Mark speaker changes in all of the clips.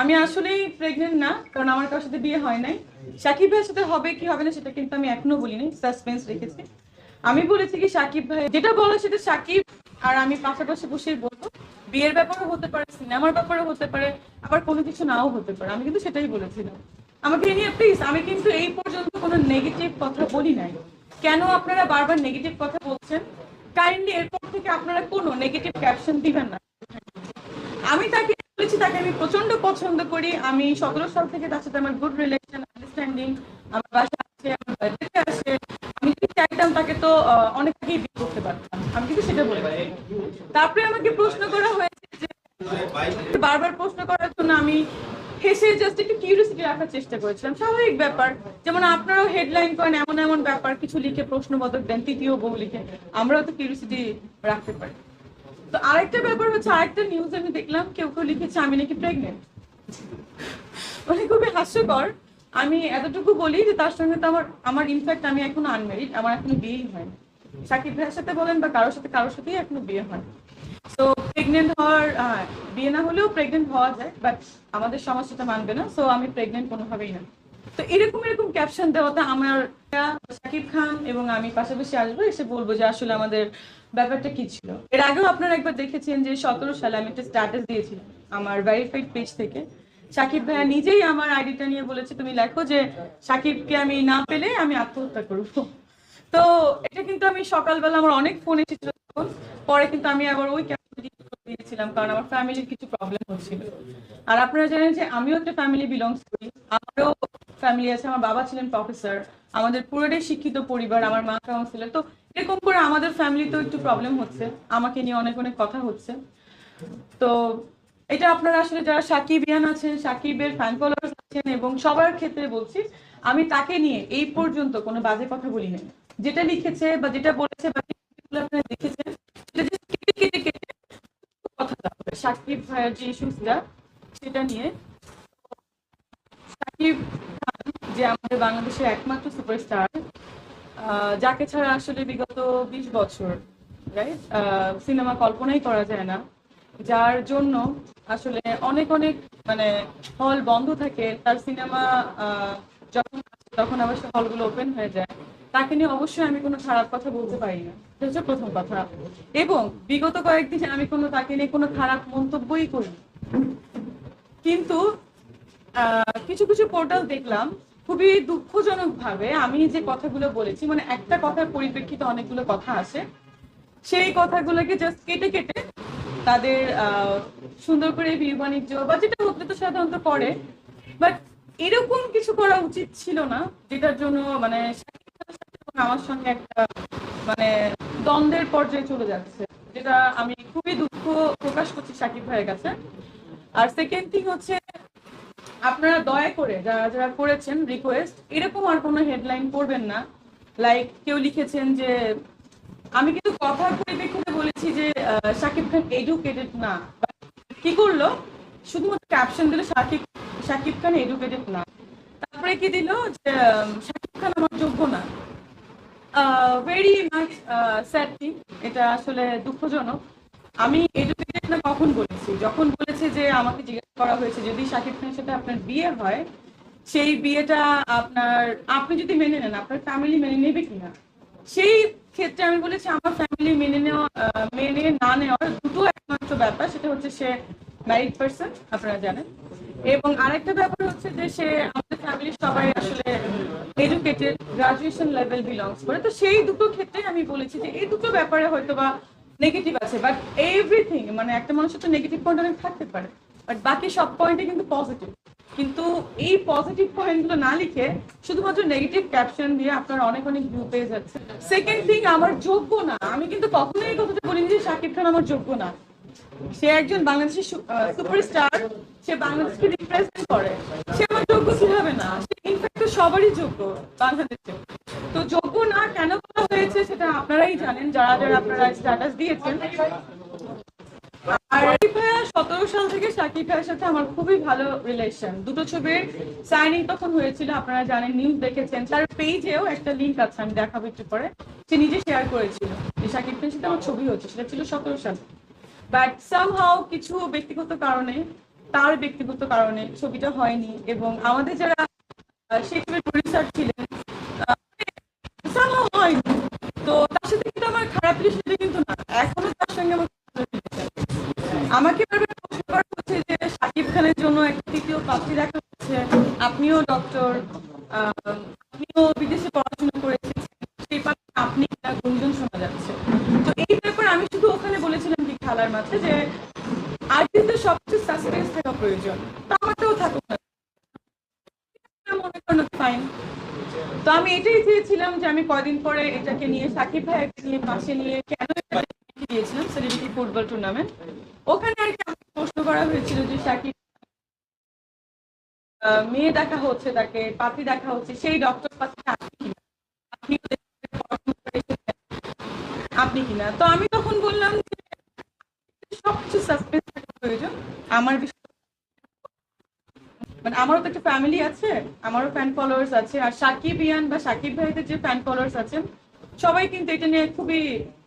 Speaker 1: আমি আসলেই প্রেগনেন্ট না, কারণ আমার কারোর সাথে বিয়ে হয় নাই। সাকিব ভাইয়ের সাথে হবে কি হবে না সেটা কিন্তু আমি এখনও বলিনি সাসপেন্স রেখেছি। আমি বলেছি কি সাকিব ভাই, যেটা বলো সেটা সাকিব আর আমি পাশাপাশি বসেই বলব। বিয়ের ব্যাপারও হতে পারে, সিনেমার ব্যাপারও হতে পারে, আবার কোনো কিছু নাও হতে পারে। আমি কিন্তু সেটাই বলেছিলাম। আমাকে নিয়ে প্লিজ আমি কিন্তু এই পর্যন্ত কোনো নেগেটিভ কথা বলি নাই। কেন আপনারা বারবার নেগেটিভ কথা বলছেন? কাইন্ডলি এরপর থেকে আপনারা কোনো নেগেটিভ ক্যাপশন দিবেন না। আমি তাকে বলেছি, তাকে আমি প্রচণ্ড পছন্দ করি। আমি সতেরো সাল থেকে তার সাথে আমার গুড রিলেশন আন্ডারস্ট্যান্ডিং আমার বাসা আছে, আমার বাড়িতে আসে আমি যদি চাইতাম তাকে তো অনেক বিয়ে করতে পারতাম। আমি কিন্তু সেটা বলে তারপরে আমাকে প্রশ্ন করা হয়েছে যে, বারবার প্রশ্ন করার জন্য আমি হেসে জাস্ট একটু কিউরিয়াসিটি রাখার চেষ্টা করেছিলাম। স্বাভাবিক ব্যাপার। যেমন আপনারাও হেডলাইন করেন, এমন এমন ব্যাপার। কিছু লিখে প্রশ্নবোধক দেন, তৃতীয় বউ লিখে। আমরাও তো কিউরিয়াসিটি রাখতে পারি। তো আরেকটা ব্যাপার হচ্ছে, আরেকটা নিউজ আমি দেখলাম, কেউ কেউ লিখেছে, আমি নাকি প্রেগনেন্ট মানে খুবই হাস্যকর। আমি এতটুকু বলি যে তার সঙ্গে তো আমার আমার ইনফ্যাক্ট আমি এখনও আনমেরিড আমার এখনও বিয়েই হয়নি সাকিব ভাইয়ের সাথে বলেন বা কারোর সাথে, কারোর সাথেই এখনও বিয়ে হয় সো প্রেগনেন্ট হওয়ার বিয়ে না হলেও প্রেগনেন্ট হওয়া যায় বাট আমাদের সমাজ সেটা মানবে না সো আমি প্রেগনেন্ট কোনোভাবেই না। তো এরকম এরকম ক্যাপশন দেওয়াতে আমার সাকিব খান এবং আমি পাশাপাশি আসব, এসে বলব যে আসলে আমাদের ব্যাপারটা কি ছিল? এর আগেও আপনারা একবার দেখেছেন যে সতেরো সালে আমি একটা স্ট্যাটাস দিয়েছিলাম আমার ভেরিফাইড পেজ থেকে। সাকিব ভাইয়া নিজেই আমার আইডিটা নিয়ে বলেছে, তুমি লেখো যে সাকিবকে আমি না পেলে আমি আত্মহত্যা করব। তো এটা কিন্তু আমি সকালবেলা আমার অনেক ফোন এসেছিল তখন। পরে কিন্তু আমি আবার ওই দিয়েছিলাম কারণ আমার ফ্যামিলির কিছু প্রবলেম হচ্ছিল। আর আপনারা জানেন যে আমিও একটা ফ্যামিলি বিলংস করি। আমারও ফ্যামিলি আছে, আমার বাবা ছিলেন প্রফেসর আমাদের পুরোটাই শিক্ষিত পরিবার, আমার মা কাউন্সিলর তো এরকম করে আমাদের ফ্যামিলিতেও একটু প্রবলেম হচ্ছে। আমাকে নিয়ে অনেক অনেক কথা হচ্ছে। তো এটা আপনারা আসলে যারা সাকিবিয়ান আছেন, সাকিবের ফ্যান ফলোয়ার্স আছেন এবং সবার ক্ষেত্রে বলছি, আমি তাকে নিয়ে এই পর্যন্ত কোনো বাজে কথা বলি নাই যেটা লিখেছে বা যেটা বলেছে বা আপনারা দেখেছেন, সেটা কেটে কেটে কেটে কথা সাকিব ভাইয়ের যে ইস্যুসটা সেটা নিয়ে সাকিব খান যে আমাদের বাংলাদেশের একমাত্র সুপারস্টার যাকে ছাড়া আসলে বিগত বিশ বছর রাইট সিনেমা কল্পনাই করা যায় না। যার জন্য আসলে অনেক অনেক মানে হল বন্ধ থাকে। তার সিনেমা যখন তখন আবার সে হলগুলো ওপেন হয়ে যায়। তাকে নিয়ে অবশ্যই আমি কোনো খারাপ কথা বলতে পারি না। এটা হচ্ছে প্রথম কথা। এবং বিগত কয়েকদিন আমি কোনো, তাকে নিয়ে কোনো খারাপ মন্তব্যই করি কিন্তু কিছু কিছু পোর্টাল দেখলাম খুবই দুঃখজনক ভাবে আমি যে কথাগুলো বলেছি মানে একটা কথার পরিপ্রেক্ষিতে অনেকগুলো কথা আসে সেই কথাগুলোকে জাস্ট কেটে কেটে তাদের সুন্দর করে বিয়ে বাণিজ্য বা যেটা হতে তো সাধারণত করে। বাট এরকম কিছু করা উচিত ছিল না, যেটার জন্য মানে আমার সঙ্গে একটা মানে দ্বন্দ্বের পর্যায়ে চলে যাচ্ছে, যেটা আমি খুবই দুঃখ প্রকাশ করছি সাকিব ভাইয়ের কাছে। আর সেকেন্ড থিং হচ্ছে আপনারা দয়া করে যারা যারা করেছেন রিকোয়েস্ট এরকম আর কোনো হেডলাইন করবেন না। লাইক কেউ লিখেছেন যে, আমি কিন্তু কথার পরিপ্রেক্ষিতে বলেছি যে শাকিব খান এডুকেটেড না। কি করল? শুধুমাত্র ক্যাপশন দিল শাকিব শাকিব খান এডুকেটেড না। তারপরে কি দিল? যে শাকিব খান আমার যোগ্য না। ভেরি মাচ স্যাড এটা আসলে দুঃখজনক। আমি এডুকেটেড না কখন বলেছি? যখন বলেছে যে আমাকে জিজ্ঞেস করা হয়েছে, যদি শাকিব খানের সাথে আপনার বিয়ে হয়, সেই বিয়েটা আপনার, আপনি যদি মেনে নেন, আপনার ফ্যামিলি মেনে নেবে কিনা? সেই ক্ষেত্রে আমি বলেছি, আমার ফ্যামিলি মেনে নেওয়া মেনে না নেওয়ার দুটো একমাত্র ব্যাপার, সেটা হচ্ছে সে ম্যারিড পার্সন আপনারা জানেন। এবং আরেকটা ব্যাপার হচ্ছে যে সে আমাদের ফ্যামিলির সবাই আসলে এডুকেটেড গ্রাজুয়েশন লেভেল বিলংস করে। তো সেই দুটো ক্ষেত্রে আমি বলেছি যে এই দুটো ব্যাপারে হয়তো বা নেগেটিভ আছে বাট এভরিথিং মানে একটা মানুষের তো নেগেটিভ পয়েন্ট অনেক থাকতে পারে বাট বাকি সব পয়েন্টে কিন্তু পজিটিভ কিন্তু এই পজিটিভ পয়েন্টগুলো না লিখে শুধুমাত্র নেগেটিভ ক্যাপশন দিয়ে আপনার অনেক অনেক ভিউ পেয়ে যাচ্ছে। সেকেন্ড থিং আমার যোগ্য না। আমি কিন্তু কখনোই এই কথাটা বলিনি যে শাকিব খান আমার যোগ্য না। সে একজন বাংলাদেশের সুপারস্টার সে বাংলাদেশকে রিপ্রেজেন্ট করে। সে আমার যোগ্য কীভাবে না? সে ইনফ্যাক্ট সবারই যোগ্য বাংলাদেশে। তো যোগ্য না কেন আপনারাই জানেন যারা যারা আপনারা স্ট্যাটাস দিয়েছেন। সতেরো সাল আপনারা জানেন নিউজ দেখেছেন। তার পেজেও একটা লিঙ্ক আছে আমি দেখাবো একটু পরে। সে নিজে শেয়ার করেছিল যে সাকিব সাথে আমার ছবি হচ্ছে সেটা ছিল সতেরো সাল। বাট সামহাও কিছু ব্যক্তিগত কারণে তার ব্যক্তিগত কারণে ছবিটা হয়নি এবং আমাদের যারা সেই ছবির প্রডিউসার ছিলেন আহ, হয়নি। কয়দিন পরে এটাকে নিয়ে সাকিব ভাইকে নিয়ে পাশে নিয়ে কেন দিয়েছিলাম সেলিব্রিটি ফুটবল টুর্নামেন্ট ওখানে আর কি প্রশ্ন করা হয়েছিল যে সাকিব মেয়ে দেখা হচ্ছে তাকে পাতি দেখা হচ্ছে, সেই ডক্টর পাত্রী আপনি আপনি কিনা তো আমি তখন বললাম যে, সবকিছু সাসপেন্স প্রয়োজন। আমার বিষয় মানে আমারও তো একটা ফ্যামিলি আছে, আমারও ফ্যান ফলোয়ার্স আছে, আর সাকিব ইয়ান বা সাকিব ভাইদের যে ফ্যান ফলোয়ার্স আছেন, সবাই কিন্তু এটা নিয়ে খুবই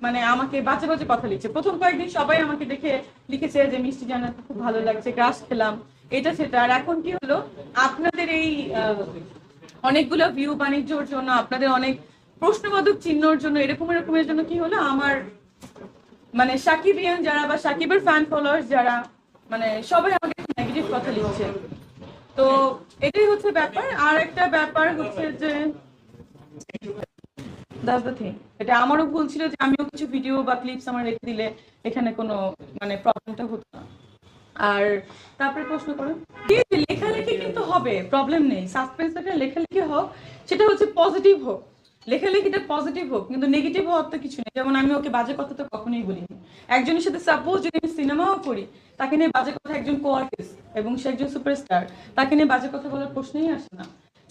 Speaker 1: মানে আমাকে বাজে বাজে কথা লিখছে। প্রথম কয়েকদিন সবাই আমাকে দেখে লিখেছে যে, মিষ্টি জানা খুব ভালো লাগছে, গ্রাস খেলাম। এটা সেটা। আর এখন কি হলো? আপনাদের এই অনেকগুলো ভিউ বাণিজ্যর জন্য, আপনাদের অনেক প্রশ্নবোধক চিহ্নর জন্য, এরকম এরকমের জন্য কি হলো? আমার মানে সাকিবিয়ান যারা বা সাকিবের ফ্যান ফলোয়ার্স যারা মানে সবাই আমাকে নেগেটিভ কথা লিখছে। তো এটাই হচ্ছে ব্যাপার। আর একটা ব্যাপার হচ্ছে যে দ্যাটস দ্য থিং এটা আমারও ভুল ছিল যে আমিও কিছু ভিডিও বা ক্লিপস আমার রেখে দিলে এখানে কোনো মানে প্রবলেমটা হতো না। আর তারপরে প্রশ্ন করো লেখালেখি কিন্তু হবে প্রবলেম নেই। সাসপেন্স লেখালেখি হোক, সেটা হচ্ছে পজিটিভ হোক। লেখালেখিটা পজিটিভ হোক, কিন্তু নেগেটিভ হওয়ার তো কিছু নেই। যেমন আমি ওকে বাজে কথা তো কখনোই বলিনি। একজনের সাথে সাপোজ যদি আমি সিনেমাও করি, তাকে নিয়ে বাজে কথা একজন কো আর্টিস্ট এবং সে একজন সুপারস্টার তাকে নিয়ে বাজে কথা বলার প্রশ্নই আসে না।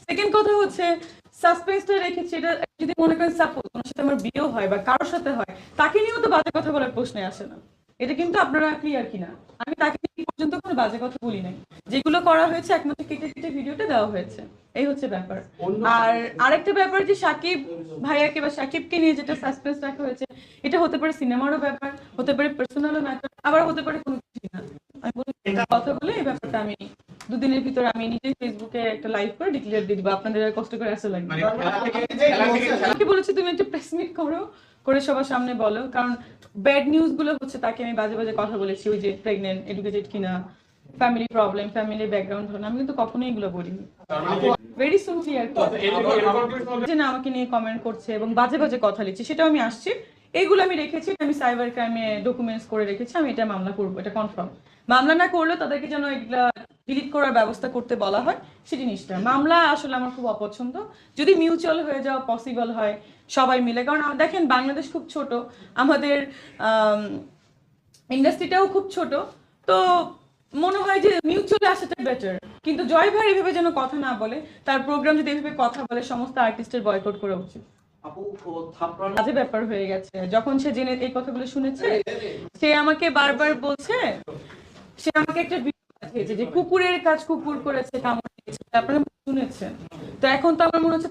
Speaker 1: সেকেন্ড কথা হচ্ছে সাসপেন্সটা রেখেছি, এটা যদি মনে করেন সাপোজ ওনার সাথে আমার বিয়েও হয় বা কারোর সাথে হয়, তাকে নিয়েও তো বাজে কথা বলার প্রশ্নে আসে না। এটা কিন্তু আপনারা ক্লিয়ার কিনা? আমি তাকে পর্যন্ত কোনো বাজে কথা বলি নাই। যেগুলো করা হয়েছে একমাত্র কেটে কেটে ভিডিওটা দেওয়া হয়েছে। এই হচ্ছে ব্যাপার। আর আরেকটা ব্যাপার যে সাকিব ভাইয়াকে বা সাকিবকে নিয়ে যেটা সাসপেন্স রাখা হয়েছে এটা হতে পারে সিনেমারও ব্যাপার হতে পারে পার্সোনালও ম্যাটার আবার হতে পারে কোনো কিছু না। আমি বলি কথা বলে এই ব্যাপারটা আমি দুদিনের ভিতরে আমি নিজেই ফেসবুকে একটা লাইভ করে ডিক্লেয়ার দিয়ে দিব। আপনাদের কষ্ট করে আসা লাগবে
Speaker 2: মানে
Speaker 1: আমাকে বলেছে তুমি একটা প্রেস মিট করো করে সবার সামনে বলো। কারণ ব্যাড নিউজগুলো হচ্ছে তাকে আমি বাজে বাজে কথা বলেছি, ওই যে প্রেগনেন্ট এডুকেটেড কিনা ফ্যামিলি প্রবলেম ফ্যামিলি ব্যাকগ্রাউন্ড ধরুন, আমি কিন্তু কখনোই এগুলো বলিনি। ভেরি সুন ক্লিয়ার যে না, আমাকে নিয়ে কমেন্ট করছে এবং বাজে বাজে কথা লিখছে, সেটাও আমি আসছি। এইগুলো আমি রেখেছি, আমি সাইবার ক্রাইমে ডকুমেন্টস করে রেখেছি, আমি এটা মামলা করব, এটা কনফার্ম মামলা না করলেও তাদেরকে যেন এগুলা ডিলিট করার ব্যবস্থা করতে বলা হয় সেই জিনিসটা। মামলা আসলে আমার খুব অপছন্দ। যদি মিউচুয়াল হয়ে যাওয়া পসিবল হয় সবাই মিলে। কারণ দেখেন বাংলাদেশ খুব ছোট। আমাদের ইন্ডাস্ট্রিটাও খুব ছোট। তো মনে হয় যে মিউচুয়ালি আসাটা বেটার কিন্তু জয় ভাই এভাবে যেন কথা না বলে তার প্রোগ্রাম যদি এভাবে কথা বলে সমস্ত আর্টিস্টের বয়কট করা উচিত। বাজে ব্যাপার হয়ে গেছে। যখন সে জেনে এই কথাগুলো শুনেছে সে আমাকে বারবার বলছে সে আমাকে একটা ভিডিও পাঠিয়েছে যে কুকুরের কাজ কুকুর করেছে কামড় আপনারা শুনেছেন। তো এখন তো আমার মনে হচ্ছে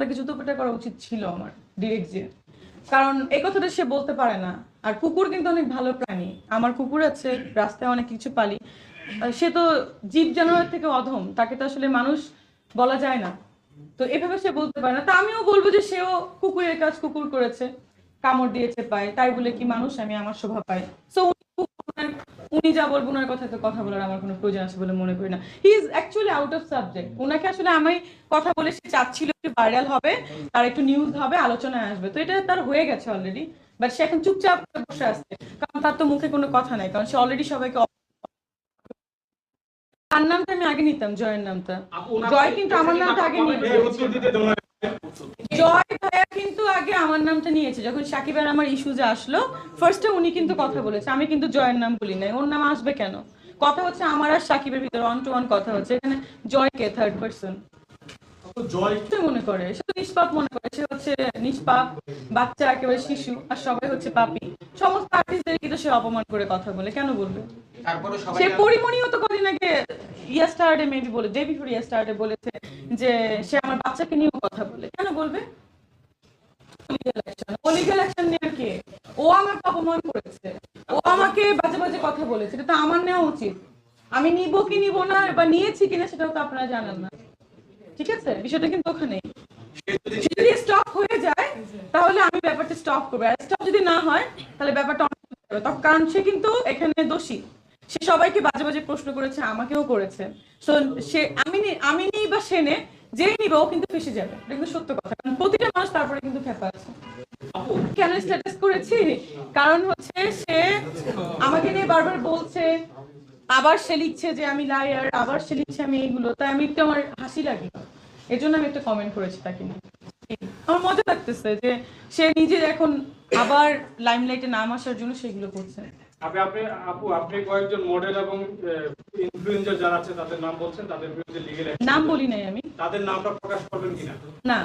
Speaker 1: তাকে জুতো পেটা করা উচিত ছিল আমার ডিরেক্ট যে। কারণ এই কথাটা সে বলতে পারে না। আর কুকুর কিন্তু অনেক ভালো প্রাণী। আমার কুকুর আছে, রাস্তায় অনেক কিছু পালি। সে তো জীব জানোয়ার থেকে অধম। তাকে তো আসলে মানুষ বলা যায় না। তো এভাবে সে বলতে পারে না। তা আমিও বলব যে সেও কুকুরের কাজ কুকুর করেছে। কামড় দিয়েছে পায়। তাই বলে কি মানুষ, আমি আমার শোভা পাই। সো উনি যা বলব ওনার কথা তো কথা বলার আমার কোনো প্রয়োজন আছে বলে মনে করি না he is actually out of subject ওনাকে আসলে আমি কথা বলে সে চাচ্ছিল একটু ভাইরাল হবে তার একটু নিউজ হবে আলোচনায় আসবে তো এটা তার হয়ে গেছে অলরেডি বাট সে এখন চুপচাপ বসে আছে কারণ তার তো মুখে কোনো কথা নাই কারণ সে অলরেডি সবাইকে তার নামটা আমি আগে নিতাম জয়ের নামটা জয় কিন্তু আমার নামটা আগে নিয়ে জয় ভাইয়া কিন্তু আগে আমার নামটা নিয়েছে যখন সাকিব আর আমার ইস্যুজে আসলো ফার্স্টে উনি কিন্তু কথা বলেছে আমি কিন্তু জয়ের নাম বলি নাই ওর নাম আসবে কেন? কথা হচ্ছে আমার আর সাকিবের ভিতরে ওয়ান টু ওয়ান কথা হচ্ছে এখানে জয় কে থার্ড পার্সন মনে করে সে নিষ্পাপ মনে করে সে হচ্ছে নিষ্পাপ বাচ্চা একেবারে শিশু আর সবাই হচ্ছে পাপি। সমস্ত আর্টিস্টদের কিন্তু সে অপমান করে কথা বলে কেন বলবে? সে পরিমণিও তো কদিন আগে মেবি বলে ডে বিফোর বলেছে যে সে আমার বাচ্চাকে নিয়েও কথা বলে কেন বলবে? আমি নিব কি বা নিয়েছি কিনা সেটাও তো আপনারা না। ঠিক আছে? বিষয়টা কিন্তু হয়ে যায়, তাহলে আমি ব্যাপারটা স্টপ করব। আর স্টপ যদি না হয়, তাহলে ব্যাপারটা কারণ সে কিন্তু এখানে দোষী। সে সবাইকে বাজে বাজে প্রশ্ন করেছে, আমাকেও করেছে। তো সে আমি আমি নেই বা সে নে যেই নিবে ও কিন্তু ফেসে যাবে। এটা কিন্তু সত্য কথা, কারণ প্রতিটা মানুষ তারপরে কিন্তু খেপা আছে। কেন স্ট্যাটাস করেছি? কারণ হচ্ছে সে আমাকে নিয়ে বারবার বলছে, আবার সে লিখছে যে আমি লায়ার আবার সে লিখছে আমি এইগুলো, তাই আমি একটু আমার হাসি লাগে এই জন্য আমি একটা কমেন্ট করেছি তাকে নিয়ে। আমার মজা লাগতেছে যে সে নিজে এখন আবার লাইমলাইটে নাম আসার জন্য সেগুলো করছে।
Speaker 3: আপনি আপনি আপু আপনি কয়েকজন মডেল এবং ইনফ্লুয়েন্সার যারা আছে তাদের নাম বলছেন তাদের বিরুদ্ধে লিগেল
Speaker 1: নাম বলি নাই আমি।
Speaker 3: তাদের নামটা প্রকাশ করবেন কিনা?
Speaker 1: না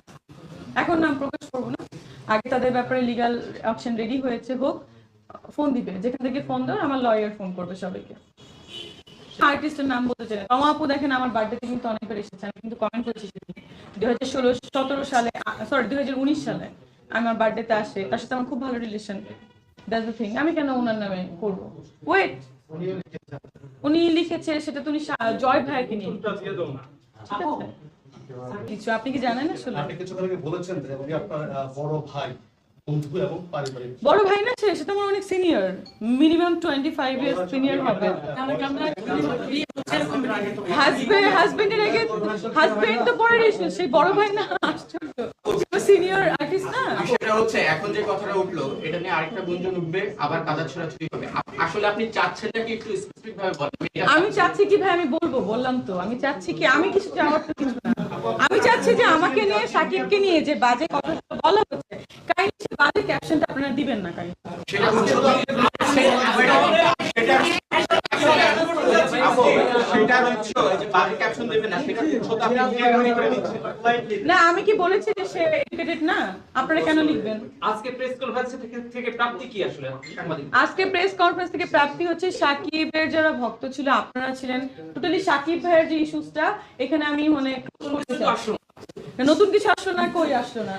Speaker 1: এখন নাম প্রকাশ করব না। আগে তাদের ব্যাপারে লিগাল অপশন রেডি হয়েছে হোক ফোন দিবে। যেখান থেকে ফোন দেওয়ার আমার লয়ার ফোন করবে সবাইকে। আর্টিস্টের নাম বলতে চাই আপু দেখেন আমার বার্থডেতে কিন্তু অনেকবার এসেছে আমি কিন্তু কমেন্ট করেছি দুই হাজার ষোলো সতেরো সালে সরি দুই হাজার উনিশ সালে আমার বার্থডেতে আসে। তার সাথে আমার খুব ভালো রিলেশন দ্যাটস দ্য থিং আমি কেন ওনার নামে করব? ওয়েট উনি লিখেছে সেটা তুমি জয় ভাইকে নিয়ে। কিছু আপনি কি জানেন আসলে?
Speaker 4: আপনি কিছুক্ষণ আগে বলেছেন যে উনি আপনার বড় ভাই বন্ধু এবং পারিবারিক
Speaker 1: বড় ভাই না সে আমার অনেক senior minimum twenty five years senior হবে হাজবেন্ড হাজবেন্ডের আগে হাজবেন্ড তো সেই বড় ভাই না আশ্চর্য। সিনিয়র
Speaker 5: বিষয়টা হচ্ছে এখন যে কথাটা উঠল এটা নিয়ে আরেকটা গুঞ্জন উঠবে আবার কাদা ছড়াছড়ি হবে। আসলে আপনি চাচ্ছেন নাকি একটু স্পেসিফিক ভাবে বলেন। আমি
Speaker 1: চাচ্ছি কি ভাই আমি বলব? বললাম তো। আমি চাচ্ছি কি আমি কিছু চাওয়ার তো কিছু না। আমি চাচ্ছি যে আমাকে নিয়ে সাকিবকে নিয়ে যে বাজে কথা বলা হচ্ছে কাইন্ডলি সে বাজে ক্যাপশনটা আপনারা দিবেন না কাইন্ডলি
Speaker 5: সেটা হচ্ছে না
Speaker 1: আমি কি বলেছি যে সে এডুকেটেড না আপনারা কেন লিখবেন?
Speaker 6: আজকে প্রেস কনফারেন্স থেকে থেকে প্রাপ্তি কি আসলে
Speaker 1: আজকে প্রেস কনফারেন্স থেকে প্রাপ্তি হচ্ছে সাকিবের যারা ভক্ত ছিল আপনারা ছিলেন টোটালি সাকিব ভাইয়ের যে ইস্যুসটা এখানে আমি মানে নতুন কিছু আসলো। না কই আসলো না?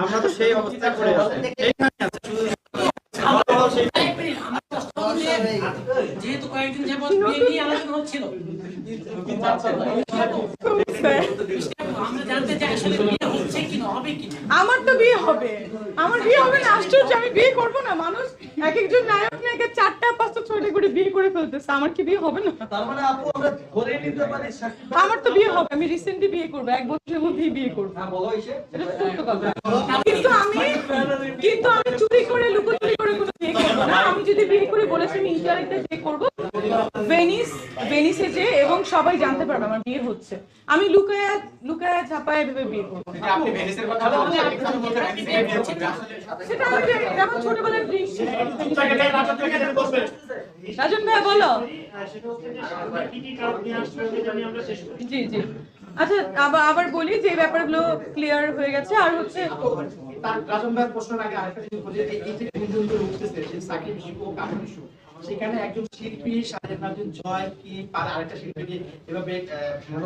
Speaker 3: আমরা তো সেই অবস্থা করে আছি।
Speaker 7: যেহেতু কয়েকদিন যাবত বিয়ে নিয়ে আলোচনা হচ্ছিল। আমরা জানতে চাই আসলে
Speaker 1: আমার তো বিয়ে হবে। আমার বিয়ে হবে না আশ্চর্য আমি বিয়ে করব না। মানুষ এক একজন নায়ক নায়কের চারটা পাঁচটা ছয়টা করে বিয়ে করে ফেলতেছে। আমার কি বিয়ে হবে না?
Speaker 2: মানে আমরা
Speaker 1: তো বিয়ে হবে আমি রিসেন্টলি বিয়ে করব এক বছরের মধ্যেই বিয়ে করব।
Speaker 2: হ্যাঁ।
Speaker 1: কিন্তু আমি কিন্তু আমি চুরি করে লুকোচুরি করে কোনো বিয়ে করব না। আমি যদি বিয়ে করে বলেছি আমি ইন্টারেক্টে বিয়ে করব ভেনিস ভেনিসে যে এবং সবাই জানতে পারবে আমার বিয়ে হচ্ছে। আমি লুকায়া লুকায়া ঝাপায় ভেবে বিয়ে করব। এটা আমার ছোটবেলার রাজন ভাই বলো। জি জি। আচ্ছা আবার বলি যে এই ব্যাপারগুলো ক্লিয়ার হয়ে গেছে আর হচ্ছে
Speaker 2: রাজন ভাইয়ের প্রশ্নের আগে আরেকটা জিনিস বলি এই এই যে উঠতেছে যে সাকিব ইস্যু সেখানে একজন শিল্পী সাথে একজন জয়, কি পারে আরেকটা শিল্পীকে এভাবে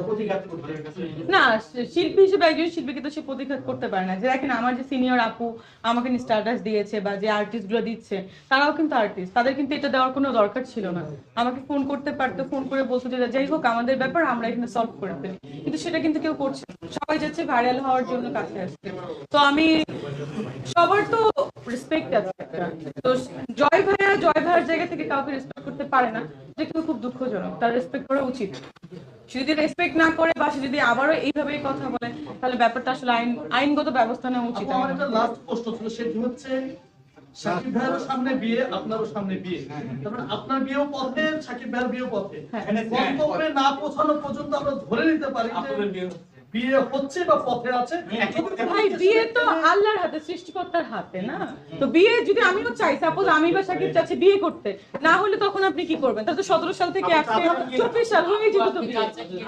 Speaker 2: প্রতিঘাত করতে
Speaker 1: না শিল্পী হিসেবে একজন শিল্পীকে তো সে প্রতিঘাত করতে পারে না। যে দেখেন, আমার যে সিনিয়র আপু আমাকে স্ট্যাটাস দিয়েছে বা যে আর্টিস্টগুলো দিচ্ছে, তারাও কিন্তু আর্টিস্ট তাদের কিন্তু এটা দেওয়ার কোনো দরকার ছিল না। আমাকে ফোন করতে পারতো ফোন করে বলতো যে, যাই হোক, আমাদের ব্যাপার, আমরা এখানে সলভ করে ফেলি কিন্তু সেটা কিন্তু কেউ করছে। সবাই যাচ্ছে ভাইরাল হওয়ার জন্য কাছে আসছে। তো আমি, সবার তো রেসপেক্ট আছে একটা। তো জয় ভাইয়া জয় ভাইয়ের জায়গা থেকে কাউকে রেসপেক্ট করতে পারে না এটা কিন্তু খুব দুঃখজনক। তার রেসপেক্ট করা উচিত। সে যদি রেসপেক্ট না করে বা সে যদি আবারও এইভাবে কথা বলে তাহলে ব্যাপারটা আসলে আইন আইনগত ব্যবস্থা নেওয়া উচিত
Speaker 4: আমার একটা লাস্ট প্রশ্ন ছিল সেটি হচ্ছে সাকিব ভাইয়ের সামনে বিয়ে আপনারও সামনে বিয়ে। তারপরে আপনার বিয়েও পথে সাকিব ভাইয়ের বিয়েও পথে।
Speaker 1: হ্যাঁ।
Speaker 4: না পৌঁছানো পর্যন্ত আমরা ধরে নিতে পারি যে বিয়ে হচ্ছে বা পথে আছে
Speaker 1: ভাই বিয়ে তো আল্লাহর হাতে সৃষ্টিকর্তার হাতে না? তো বিয়ে যদি আমিও চাই সাপোজ আমি বা সাকিব চাচ্ছি বিয়ে করতে না হলে তখন আপনি কি করবেন? তাহলে তো সতেরো সাল থেকে আজকে চব্বিশ সাল হয়ে যেত তো বিয়ে।
Speaker 3: বিয়ে?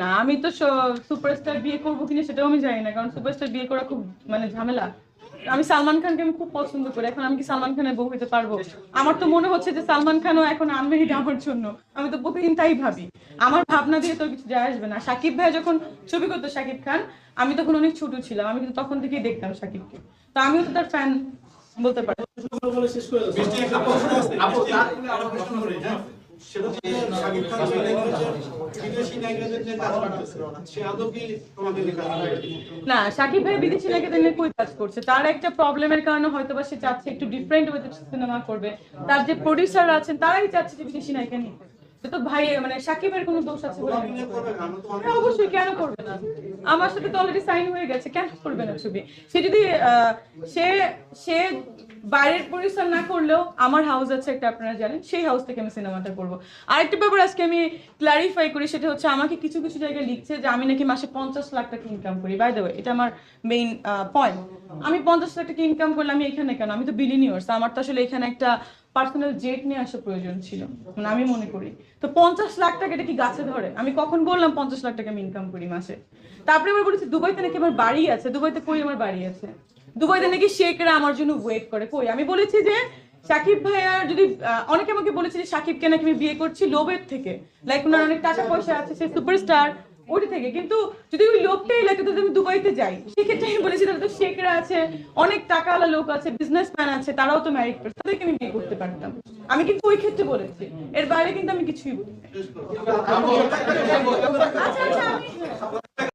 Speaker 1: না আমি তো সুপারস্টার বিয়ে করব কিনা সেটাও আমি জানি না কারণ সুপারস্টার বিয়ে করা খুব মানে ঝামেলা। আমি সালমান খানকে আমি খুব পছন্দ করি এখন আমি কি সালমান খানের বউ হইতে পারব আমার তো মনে হচ্ছে যে সালমান খানও এখন আনমেরিড আমার জন্য আমি তো প্রতিদিন তাই ভাবি আমার ভাবনা দিয়ে তো কিছু যায় আসবে না সাকিব ভাই যখন ছবি করতো সাকিব খান আমি তখন অনেক ছোট ছিলাম আমি কিন্তু তখন থেকেই দেখতাম সাকিবকে তো আমিও তো তার ফ্যান বলতে পারেন
Speaker 2: আপু তারপরে আরও প্রশ্ন করি সেটা শাকিব খান বিদেশি নায়িকাদের যে কাজ করতেছে সে আদৌ কি তোমাদের
Speaker 1: না সাকিব ভাই বিদেশি নায়িকাদের নিয়ে কই কাজ করছে। তার একটা প্রবলেমের কারণে হয়তো বা সে চাচ্ছে একটু ডিফারেন্ট ওয়েতে সিনেমা করবে। তার যে প্রডিউসার আছেন তারাই চাচ্ছে যে বিদেশি নায়িকা নিয়ে। তো ভাই মানে সাকিবের কোনো দোষ আছে। হ্যাঁ, অবশ্যই কেন করবে না? আমার সাথে তো অলরেডি সাইন হয়ে গেছে কেন করবে না ছবি। সে যদি সে সে বাইরের প্রডিউসার না করলেও আমার হাউস আছে একটা, আপনারা জানেন, সেই হাউস থেকে আমি সিনেমাটা করব। আরেকটা ব্যাপার আজকে আমি ক্লারিফাই করি, সেটা হচ্ছে আমাকে কিছু কিছু জায়গায় লিখছে যে আমি নাকি মাসে পঞ্চাশ লাখ টাকা ইনকাম করি। বাই ওয়ে এটা আমার মেইন পয়েন্ট আমি পঞ্চাশ লাখ টাকা ইনকাম করলে আমি এখানে কেন? আমি তো বিলিনিয়ার্স আমার তো আসলে এখানে একটা পার্সোনাল জেট নিয়ে আসা প্রয়োজন ছিল। মানে আমি মনে করি। তো পঞ্চাশ লাখ টাকা এটা কি গাছে ধরে? আমি কখন বললাম পঞ্চাশ লাখ টাকা আমি ইনকাম করি মাসে? তারপরে আবার বলেছি, দুবাইতে নাকি আমার বাড়ি আছে, দুবাইতে কই আমার বাড়ি আছে? দুবাইতে নাকি শেখরা আমার জন্য ওয়েট করে, কই? আমি বলেছি যে, সাকিব ভাইয়া যদি অনেকে আমাকে বলেছে যে সাকিবকে নাকি আমি বিয়ে করছি লোভের থেকে লাইক ওনার অনেক টাকা পয়সা আছে, সে সুপারস্টার ওইটা থেকে। কিন্তু যদি ওই লোকটাই লাগে যদি আমি দুবাইতে যাই। সেক্ষেত্রে আমি বলেছি, তাহলে তো শেখরা আছে, অনেক টাকাওয়ালা লোক আছে বিজনেসম্যান আছে, তারাও তো ম্যারিড করছে তাদেরকে আমি বিয়ে করতে পারতাম। আমি কিন্তু ওই ক্ষেত্রে বলেছি, এর বাইরে কিন্তু আমি কিছুই বলি আচ্ছা আচ্ছা